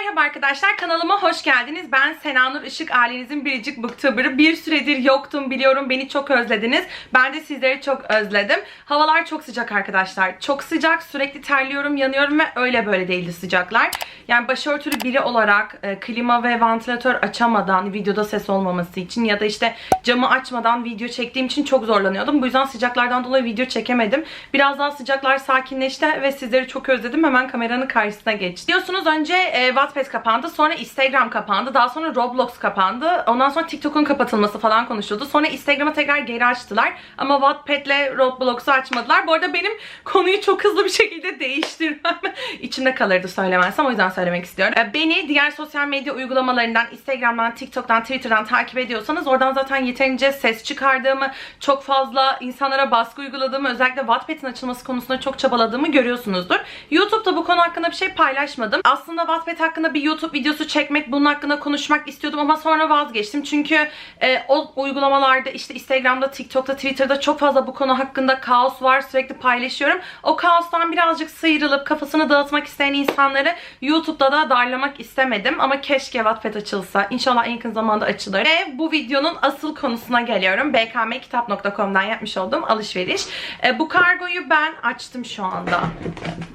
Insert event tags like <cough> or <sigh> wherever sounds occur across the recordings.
merhaba arkadaşlar. Kanalıma hoş geldiniz. Ben Senanur Işık, ailenizin biricik booktuber'ı. Bir süredir yoktum biliyorum. Beni çok özlediniz. Ben de sizleri çok özledim. Havalar çok sıcak arkadaşlar. Çok sıcak. Sürekli terliyorum, yanıyorum ve öyle böyle değildi sıcaklar. Yani başörtülü biri olarak e, klima ve vantilatör açamadan videoda ses olmaması için ya da işte camı açmadan video çektiğim için çok zorlanıyordum. Bu yüzden sıcaklardan dolayı video çekemedim. Biraz daha sıcaklar sakinleşti ve sizleri çok özledim. Hemen kameranın karşısına geçtim. Diyorsunuz önce e, Wattpad kapandı, sonra Instagram kapandı, daha sonra Roblox kapandı. Ondan sonra TikTok'un kapatılması falan konuşuldu. Sonra Instagram'a tekrar geri açtılar. Ama Wattpad'le Roblox'u açmadılar. Bu arada benim konuyu çok hızlı bir şekilde değiştirmem <laughs> içimde kalırdı söylemezsem. O yüzden söylemek istiyorum. E, Beni diğer sosyal medya uygulamalarından, Instagram'dan, TikTok'tan, Twitter'dan takip ediyorsanız oradan zaten yeterince ses çıkardığımı, çok fazla insanlara baskı uyguladığımı, özellikle Wattpad'in açılması konusunda çok çabaladığımı görüyorsunuzdur. YouTube'da bu konu hakkında bir şey paylaşmadım. Aslında Wattpad hakkında bir YouTube videosu çekmek, bunun hakkında konuşmak istiyordum ama sonra vazgeçtim. Çünkü e, o uygulamalarda işte Instagram'da, TikTok'ta, Twitter'da çok fazla bu konu hakkında kaos var. Sürekli paylaşıyorum. O kaostan birazcık sıyrılıp kafasını dağıtmak isteyen insanları YouTube'da da darlamak istemedim. Ama keşke Wattpad açılsa. İnşallah en yakın zamanda açılır. Ve bu videonun asıl konusuna geliyorum. bkmkitap.com'dan yapmış olduğum alışveriş. E, bu kargoyu ben açtım şu anda.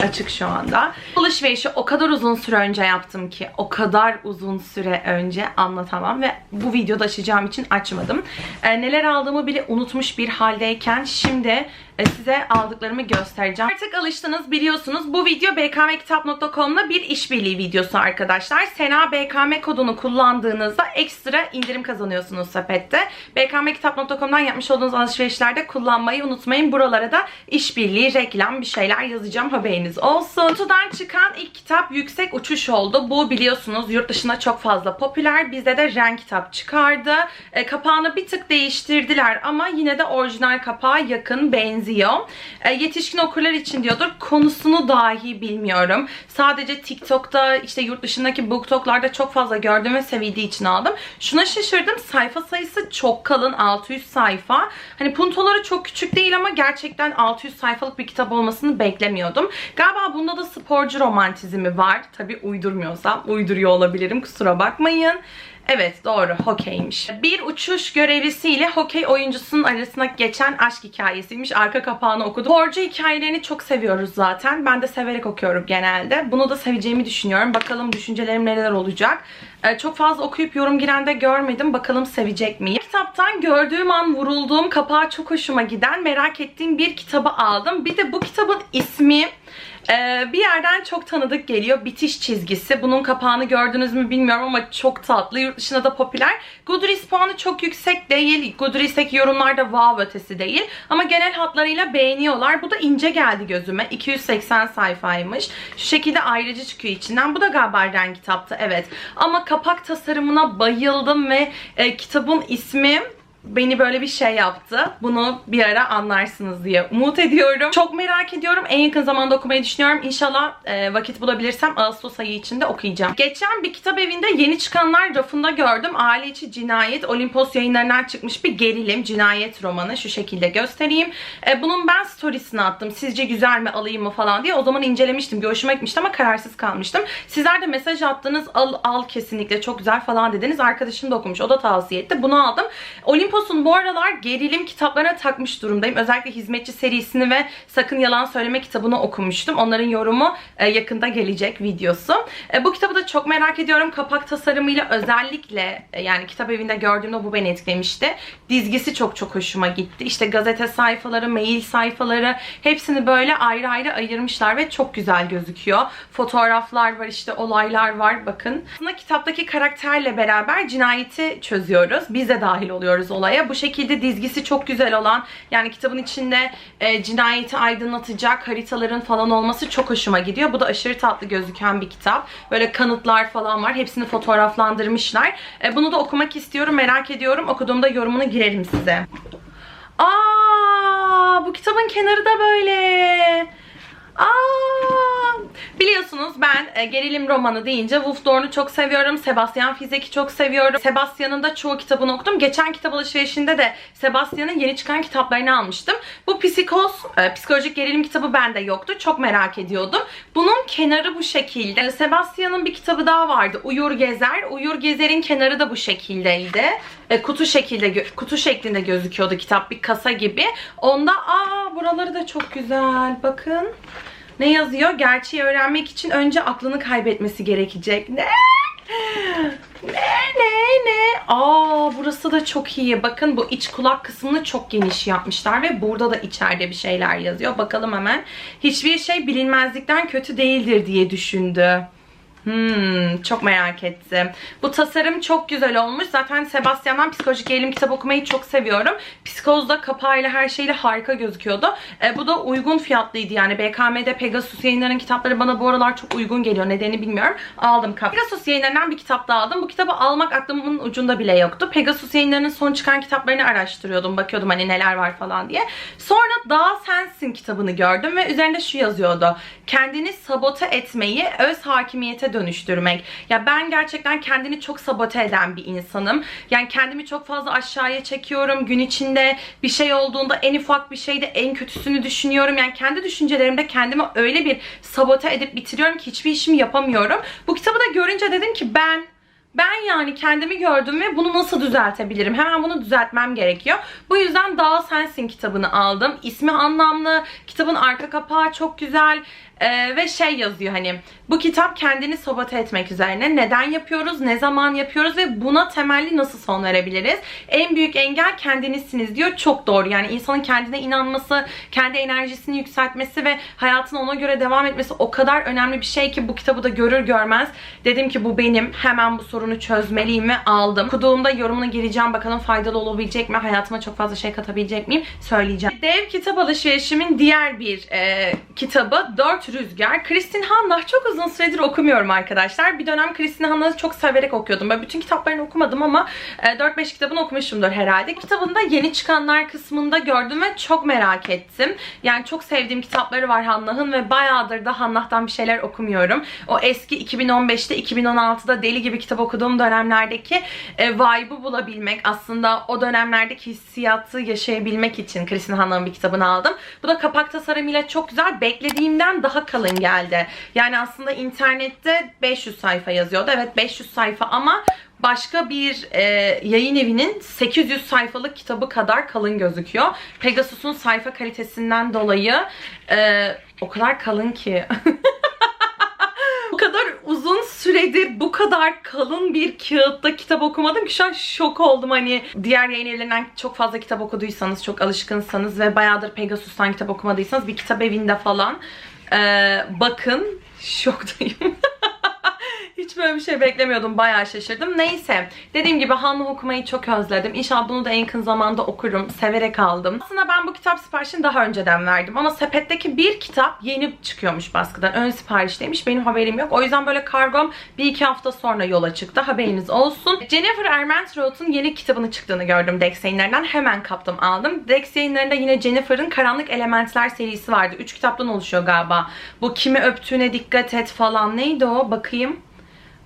Açık şu anda. Alışverişi o kadar uzun süre önce yaptım ki. O kadar uzun süre önce anlatamam. Ve bu videoda açacağım için açmadım. E, neler aldığımı bile unutmuş bir haldeyken şimdi size aldıklarımı göstereceğim. Artık alıştınız biliyorsunuz. Bu video bkmkitap.com'la bir işbirliği videosu arkadaşlar. Sena BKM kodunu kullandığınızda ekstra indirim kazanıyorsunuz sepette. bkmkitap.com'dan yapmış olduğunuz alışverişlerde kullanmayı unutmayın. Buralara da işbirliği, reklam bir şeyler yazacağım haberiniz olsun. Kutudan çıkan ilk kitap Yüksek Uçuş oldu. Bu biliyorsunuz yurt dışında çok fazla popüler. Bizde de Ren kitap çıkardı. E, kapağını bir tık değiştirdiler ama yine de orijinal kapağa yakın benziyor. E, yetişkin okurlar için diyordur. Konusunu dahi bilmiyorum. Sadece TikTok'ta işte yurt dışındaki BookTok'larda çok fazla gördüm ve sevildiği için aldım. Şuna şaşırdım. Sayfa sayısı çok kalın. 600 sayfa. Hani puntoları çok küçük değil ama gerçekten 600 sayfalık bir kitap olmasını beklemiyordum. Galiba bunda da sporcu romantizmi var. Tabi uydurmuyorsam uyduruyor olabilirim. Kusura bakmayın. Evet doğru hokeymiş. Bir uçuş görevlisiyle hokey oyuncusunun arasında geçen aşk hikayesiymiş. Arka kapağını okudum. Sporcu hikayelerini çok seviyoruz zaten. Ben de severek okuyorum genelde. Bunu da seveceğimi düşünüyorum. Bakalım düşüncelerim neler olacak. Ee, çok fazla okuyup yorum giren de görmedim. Bakalım sevecek miyim? Kitaptan gördüğüm an vurulduğum kapağı çok hoşuma giden merak ettiğim bir kitabı aldım. Bir de bu kitabın ismi ee, bir yerden çok tanıdık geliyor. Bitiş çizgisi. Bunun kapağını gördünüz mü bilmiyorum ama çok tatlı. Yurt dışında da popüler. Goodreads puanı çok yüksek değil. Goodreads'teki yorumlarda wow ötesi değil. Ama genel hatlarıyla beğeniyorlar. Bu da ince geldi gözüme. 280 sayfaymış. Şu şekilde ayrıcı çıkıyor içinden. Bu da galiba renk kitaptı. Evet. Ama kapak tasarımına bayıldım ve e, kitabın ismi beni böyle bir şey yaptı. Bunu bir ara anlarsınız diye umut ediyorum. Çok merak ediyorum. En yakın zamanda okumayı düşünüyorum. İnşallah e, vakit bulabilirsem Ağustos ayı içinde okuyacağım. Geçen bir kitap evinde yeni çıkanlar rafında gördüm. Aile içi cinayet. Olimpos yayınlarından çıkmış bir gerilim cinayet romanı. Şu şekilde göstereyim. E, bunun ben storiesini attım. Sizce güzel mi alayım mı falan diye. O zaman incelemiştim. Bir hoşuma gitmişti ama kararsız kalmıştım. Sizler de mesaj attınız. Al al kesinlikle çok güzel falan dediniz. Arkadaşım da okumuş. O da tavsiye etti. Bunu aldım. Olimpos Olimpos'un bu aralar gerilim kitaplarına takmış durumdayım. Özellikle Hizmetçi serisini ve Sakın Yalan Söyleme kitabını okumuştum. Onların yorumu e, yakında gelecek videosu. E, bu kitabı da çok merak ediyorum. Kapak tasarımıyla özellikle e, yani kitap evinde gördüğümde bu beni etkilemişti. Dizgisi çok çok hoşuma gitti. İşte gazete sayfaları, mail sayfaları hepsini böyle ayrı ayrı ayırmışlar ve çok güzel gözüküyor. Fotoğraflar var işte olaylar var bakın. Aslında kitaptaki karakterle beraber cinayeti çözüyoruz. Biz de dahil oluyoruz olaya olaya. Bu şekilde dizgisi çok güzel olan yani kitabın içinde e, cinayeti aydınlatacak haritaların falan olması çok hoşuma gidiyor. Bu da aşırı tatlı gözüken bir kitap. Böyle kanıtlar falan var. Hepsini fotoğraflandırmışlar. E, bunu da okumak istiyorum. Merak ediyorum. Okuduğumda yorumunu girerim size. Aa, bu kitabın kenarı da böyle. Aa, Biliyorsunuz ben e, gerilim romanı deyince Wolf Dorn'u çok seviyorum. Sebastian Fizek'i çok seviyorum. Sebastian'ın da çoğu kitabını okudum. Geçen kitap alışverişinde de Sebastian'ın yeni çıkan kitaplarını almıştım. Bu psikoz, e, psikolojik gerilim kitabı bende yoktu. Çok merak ediyordum. Bunun kenarı bu şekilde. Sebastian'ın bir kitabı daha vardı. Uyur Gezer. Uyur Gezer'in kenarı da bu şekildeydi. E, kutu şekilde kutu şeklinde gözüküyordu kitap bir kasa gibi. Onda aa buraları da çok güzel. Bakın. Ne yazıyor? Gerçeği öğrenmek için önce aklını kaybetmesi gerekecek. Ne? Ne ne ne? Aa burası da çok iyi. Bakın bu iç kulak kısmını çok geniş yapmışlar ve burada da içeride bir şeyler yazıyor. Bakalım hemen. Hiçbir şey bilinmezlikten kötü değildir diye düşündü. Hmm, çok merak ettim. Bu tasarım çok güzel olmuş. Zaten Sebastian'dan psikolojik gerilim kitap okumayı çok seviyorum. Psikozda kapağıyla her şeyle harika gözüküyordu. E, bu da uygun fiyatlıydı yani. BKM'de Pegasus yayınlarının kitapları bana bu aralar çok uygun geliyor. Nedeni bilmiyorum. Aldım kap. Pegasus yayınlarından bir kitap daha aldım. Bu kitabı almak aklımın ucunda bile yoktu. Pegasus yayınlarının son çıkan kitaplarını araştırıyordum. Bakıyordum hani neler var falan diye. Sonra Daha Sensin kitabını gördüm ve üzerinde şu yazıyordu. Kendini sabote etmeyi öz hakimiyete dönüştürmek. Ya ben gerçekten kendini çok sabote eden bir insanım. Yani kendimi çok fazla aşağıya çekiyorum. Gün içinde bir şey olduğunda en ufak bir şeyde en kötüsünü düşünüyorum. Yani kendi düşüncelerimde kendimi öyle bir sabote edip bitiriyorum ki hiçbir işimi yapamıyorum. Bu kitabı da görünce dedim ki ben ben yani kendimi gördüm ve bunu nasıl düzeltebilirim? Hemen bunu düzeltmem gerekiyor. Bu yüzden Daha Sensin kitabını aldım. İsmi anlamlı. Kitabın arka kapağı çok güzel. Ee, ve şey yazıyor hani bu kitap kendini sabote etmek üzerine. Neden yapıyoruz? Ne zaman yapıyoruz? Ve buna temelli nasıl son verebiliriz? En büyük engel kendinizsiniz diyor. Çok doğru. Yani insanın kendine inanması, kendi enerjisini yükseltmesi ve hayatına ona göre devam etmesi o kadar önemli bir şey ki bu kitabı da görür görmez dedim ki bu benim. Hemen bu sorunu çözmeliyim ve aldım. Okuduğumda yorumuna gireceğim. Bakalım faydalı olabilecek mi? Hayatıma çok fazla şey katabilecek miyim? Söyleyeceğim. Dev kitap alışverişimin diğer bir e, kitabı 4 Rüzgar. Kristin Hanna çok uzun süredir okumuyorum arkadaşlar. Bir dönem Kristin Hanna'yı çok severek okuyordum. Ben bütün kitaplarını okumadım ama e, 4-5 kitabını okumuşumdur herhalde. Kitabında yeni çıkanlar kısmında gördüm ve çok merak ettim. Yani çok sevdiğim kitapları var Hannah'ın ve bayağıdır da Hannah'tan bir şeyler okumuyorum. O eski 2015'te 2016'da deli gibi kitap okuduğum dönemlerdeki e, vibe'ı bulabilmek aslında o dönemlerdeki hissiyatı yaşayabilmek için Kristin Hannah'ın bir kitabını aldım. Bu da kapak tasarımıyla çok güzel. Beklediğimden daha kalın geldi. Yani aslında internette 500 sayfa yazıyordu. Evet 500 sayfa ama başka bir e, yayın evinin 800 sayfalık kitabı kadar kalın gözüküyor. Pegasus'un sayfa kalitesinden dolayı e, o kadar kalın ki. <laughs> süredir bu kadar kalın bir kağıtta kitap okumadım ki şu an şok oldum hani diğer yayın evlerinden çok fazla kitap okuduysanız çok alışkınsanız ve bayağıdır Pegasus'tan kitap okumadıysanız bir kitap evinde falan ee, bakın şoktayım. <laughs> Hiç böyle bir şey beklemiyordum. Bayağı şaşırdım. Neyse. Dediğim gibi Hanlı okumayı çok özledim. İnşallah bunu da en yakın zamanda okurum. Severek aldım. Aslında ben bu kitap siparişini daha önceden verdim. Ama sepetteki bir kitap yeni çıkıyormuş baskıdan. Ön siparişteymiş. Benim haberim yok. O yüzden böyle kargom bir iki hafta sonra yola çıktı. Haberiniz olsun. Jennifer Ermentrout'un yeni kitabını çıktığını gördüm Dex yayınlarından. Hemen kaptım aldım. Dex yayınlarında yine Jennifer'ın Karanlık Elementler serisi vardı. Üç kitaptan oluşuyor galiba. Bu kimi öptüğüne dikkat et falan. Neydi o? Bakayım.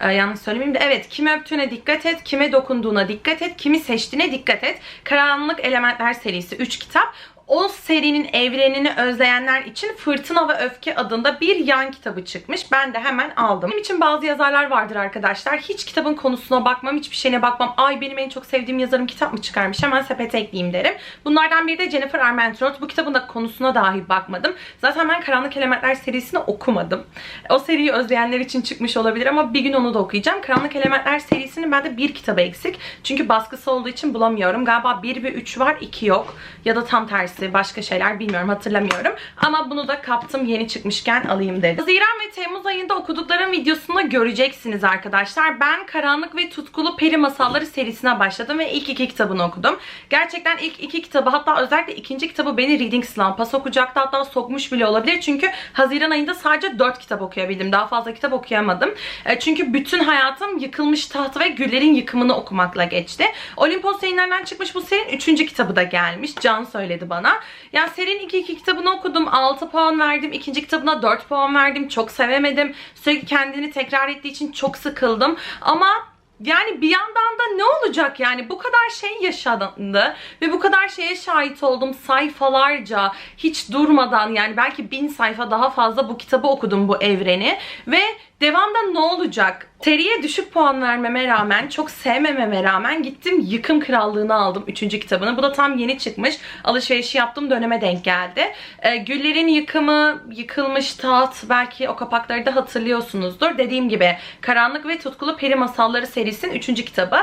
Ee, yanlış söylemeyeyim de evet kimi öptüğüne dikkat et, kime dokunduğuna dikkat et, kimi seçtiğine dikkat et. Karanlık Elementler serisi 3 kitap o serinin evrenini özleyenler için Fırtına ve Öfke adında bir yan kitabı çıkmış. Ben de hemen aldım. Benim için bazı yazarlar vardır arkadaşlar. Hiç kitabın konusuna bakmam, hiçbir şeyine bakmam. Ay benim en çok sevdiğim yazarım kitap mı çıkarmış? Hemen sepete ekleyeyim derim. Bunlardan biri de Jennifer Armentrout. Bu kitabın da konusuna dahi bakmadım. Zaten ben Karanlık Elementler serisini okumadım. O seriyi özleyenler için çıkmış olabilir ama bir gün onu da okuyacağım. Karanlık Elementler serisinin bende bir kitabı eksik. Çünkü baskısı olduğu için bulamıyorum. Galiba 1 ve 3 var, 2 yok. Ya da tam tersi başka şeyler bilmiyorum hatırlamıyorum. Ama bunu da kaptım yeni çıkmışken alayım dedim. Haziran ve Temmuz ayında okuduklarım videosunda göreceksiniz arkadaşlar. Ben Karanlık ve Tutkulu Peri Masalları serisine başladım ve ilk iki kitabını okudum. Gerçekten ilk iki kitabı hatta özellikle ikinci kitabı beni Reading Slump'a sokacaktı. Hatta sokmuş bile olabilir. Çünkü Haziran ayında sadece 4 kitap okuyabildim. Daha fazla kitap okuyamadım. E, çünkü bütün hayatım yıkılmış taht ve güllerin yıkımını okumakla geçti. Olimpos yayınlarından çıkmış bu serinin 3. kitabı da gelmiş. Can söyledi bana. Bana. Ya serinin ilk iki kitabını okudum. 6 puan verdim. İkinci kitabına 4 puan verdim. Çok sevemedim. Sürekli kendini tekrar ettiği için çok sıkıldım. Ama yani bir yandan da ne olacak yani bu kadar şey yaşandı ve bu kadar şeye şahit oldum sayfalarca hiç durmadan yani belki bin sayfa daha fazla bu kitabı okudum bu evreni ve devamda ne olacak? Seriye düşük puan vermeme rağmen, çok sevmememe rağmen gittim Yıkım Krallığını aldım 3. kitabını. Bu da tam yeni çıkmış. Alışverişi yaptığım döneme denk geldi. Ee, Güllerin Yıkımı, Yıkılmış Taht belki o kapakları da hatırlıyorsunuzdur. Dediğim gibi Karanlık ve Tutkulu Peri Masalları serisinin 3. kitabı.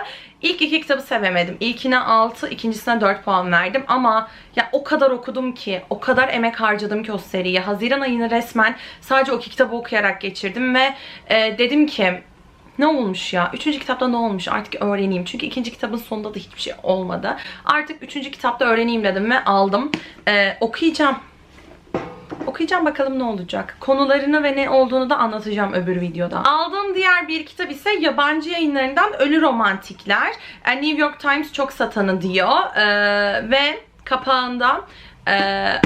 İlk iki kitabı sevemedim. İlkine 6, ikincisine 4 puan verdim ama ya o kadar okudum ki, o kadar emek harcadım ki o seriye. Haziran ayını resmen sadece o iki kitabı okuyarak geçirdim ve e, dedim ki ne olmuş ya? Üçüncü kitapta ne olmuş? Artık öğreneyim. Çünkü ikinci kitabın sonunda da hiçbir şey olmadı. Artık üçüncü kitapta öğreneyim dedim ve aldım. E, okuyacağım. Okuyacağım bakalım ne olacak. Konularını ve ne olduğunu da anlatacağım öbür videoda. Aldığım diğer bir kitap ise yabancı yayınlarından Ölü Romantikler. New York Times çok satanı diyor. E, ve kapağında e,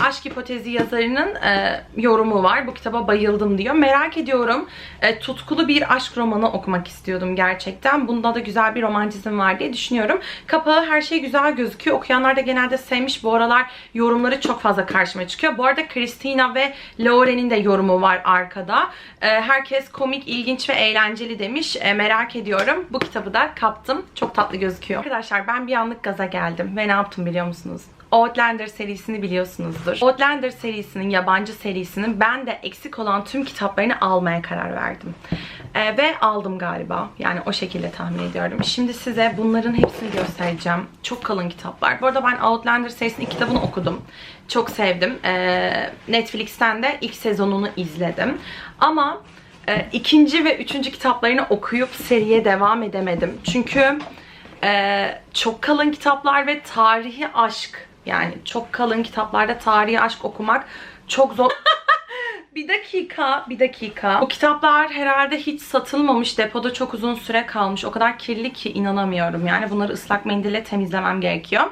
aşk hipotezi yazarının e, yorumu var. Bu kitaba bayıldım diyor. Merak ediyorum. E, tutkulu bir aşk romanı okumak istiyordum gerçekten. Bunda da güzel bir romantizm var diye düşünüyorum. Kapağı her şey güzel gözüküyor. Okuyanlar da genelde sevmiş. Bu aralar yorumları çok fazla karşıma çıkıyor. Bu arada Christina ve Lauren'in de yorumu var arkada. E, herkes komik, ilginç ve eğlenceli demiş. E, merak ediyorum. Bu kitabı da kaptım. Çok tatlı gözüküyor. Arkadaşlar ben bir anlık gaza geldim. Ve ne yaptım biliyor musunuz? Outlander serisini biliyorsunuzdur. Outlander serisinin, yabancı serisinin ben de eksik olan tüm kitaplarını almaya karar verdim. Ee, ve aldım galiba. Yani o şekilde tahmin ediyorum. Şimdi size bunların hepsini göstereceğim. Çok kalın kitaplar. Bu arada ben Outlander serisinin kitabını okudum. Çok sevdim. Ee, Netflix'ten de ilk sezonunu izledim. Ama e, ikinci ve üçüncü kitaplarını okuyup seriye devam edemedim. Çünkü e, çok kalın kitaplar ve tarihi aşk yani çok kalın kitaplarda tarihi aşk okumak çok zor. <laughs> bir dakika, bir dakika. Bu kitaplar herhalde hiç satılmamış. Depoda çok uzun süre kalmış. O kadar kirli ki inanamıyorum. Yani bunları ıslak mendille temizlemem gerekiyor.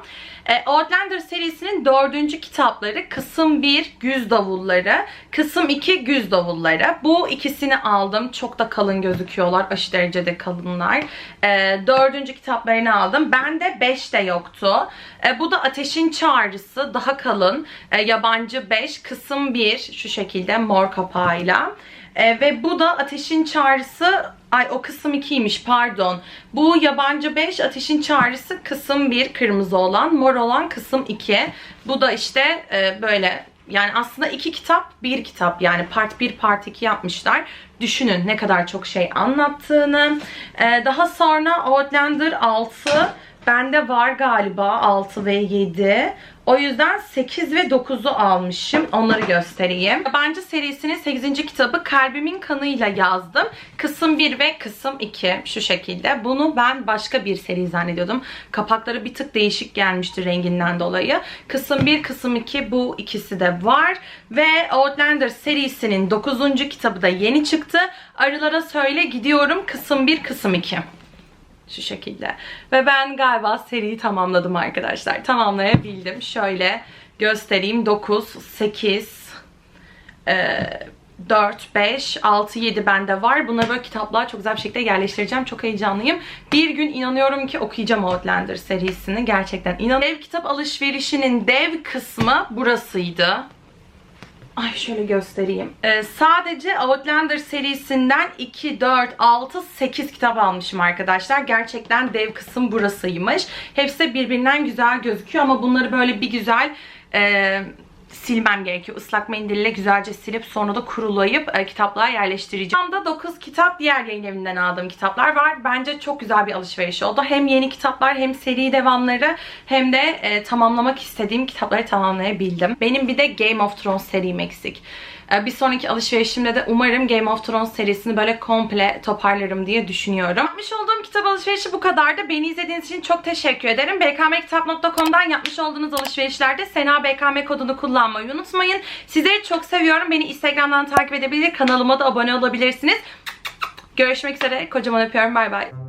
E, Outlander serisinin dördüncü kitapları kısım 1 güz davulları, kısım 2 güz davulları. Bu ikisini aldım. Çok da kalın gözüküyorlar. Aşırı derecede kalınlar. E, dördüncü kitaplarını aldım. Bende 5 de yoktu. E, bu da Ateşin Çağrısı. Daha kalın. E, yabancı 5. Kısım 1 şu şekilde mor kapağıyla. E, ve bu da Ateşin Çağrısı Ay o kısım 2'ymiş pardon. Bu yabancı 5 Ateşin Çağrısı kısım 1 kırmızı olan. Mor olan kısım 2. Bu da işte e, böyle yani aslında iki kitap bir kitap yani part 1 part 2 yapmışlar. Düşünün ne kadar çok şey anlattığını. E, daha sonra Outlander 6 Bende var galiba 6 ve 7. O yüzden 8 ve 9'u almışım. Onları göstereyim. Yabancı serisinin 8. kitabı Kalbimin Kanıyla yazdım. Kısım 1 ve kısım 2 şu şekilde. Bunu ben başka bir seri zannediyordum. Kapakları bir tık değişik gelmişti renginden dolayı. Kısım 1, kısım 2 bu ikisi de var. Ve Outlander serisinin 9. kitabı da yeni çıktı. Arılara söyle gidiyorum kısım 1, kısım 2. Şu şekilde. Ve ben galiba seriyi tamamladım arkadaşlar. Tamamlayabildim. Şöyle göstereyim. 9, 8, 4, 5, 6, 7 bende var. Bunları böyle kitaplığa çok güzel bir şekilde yerleştireceğim. Çok heyecanlıyım. Bir gün inanıyorum ki okuyacağım Outlander serisini. Gerçekten inanıyorum. Dev kitap alışverişinin dev kısmı burasıydı. Ay şöyle göstereyim. Ee, sadece Outlander serisinden 2, 4, 6, 8 kitap almışım arkadaşlar. Gerçekten dev kısım burasıymış. Hepsi birbirinden güzel gözüküyor ama bunları böyle bir güzel... E, silmem gerekiyor. Islak mendille güzelce silip sonra da kurulayıp e, kitaplığa yerleştireceğim. Tam da 9 kitap diğer yayın evinden aldığım kitaplar var. Bence çok güzel bir alışveriş oldu. Hem yeni kitaplar hem seri devamları hem de e, tamamlamak istediğim kitapları tamamlayabildim. Benim bir de Game of Thrones serim eksik. E, bir sonraki alışverişimde de umarım Game of Thrones serisini böyle komple toparlarım diye düşünüyorum. Yapmış olduğum kitap alışverişi bu kadardı. Beni izlediğiniz için çok teşekkür ederim. bkmkitap.com'dan yapmış olduğunuz alışverişlerde Sena BKM kodunu kullanmayı unutmayın. Sizleri çok seviyorum. Beni Instagram'dan takip edebilir, kanalıma da abone olabilirsiniz. Görüşmek üzere. Kocaman öpüyorum. Bay bay.